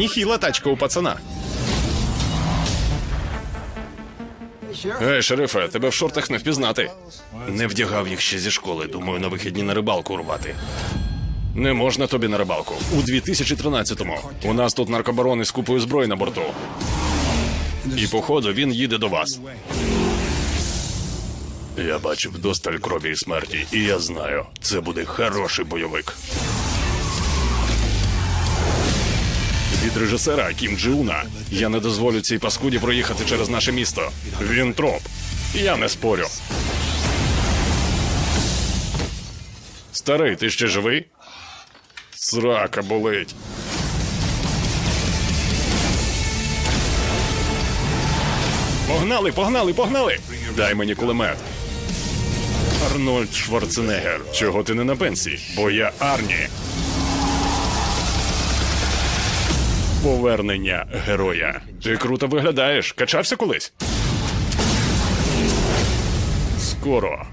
Ніхіла тачка у пацана. Ей, шерифе, тебе в шортах не впізнати. Не вдягав їх ще зі школи. Думаю, на вихідні на рибалку рубати. Не можна тобі на рибалку. У 2013-му. У нас тут наркобарони з купою зброї на борту. І походу він їде до вас. Я бачив досталь крові і смерті, і я знаю, це буде хороший бойовик. Від режисера Кім Джуна я не дозволю цій паскуді проїхати через наше місто. Він троп. Я не спорю. Старий, ти ще живий? Срака болить. Погнали, погнали, погнали! Дай мені кулемет. Арнольд Шварценеггер. Чого ти не на пенсії? Бо я Арні. Повернення героя. Ти круто виглядаєш. Качався колись? Скоро.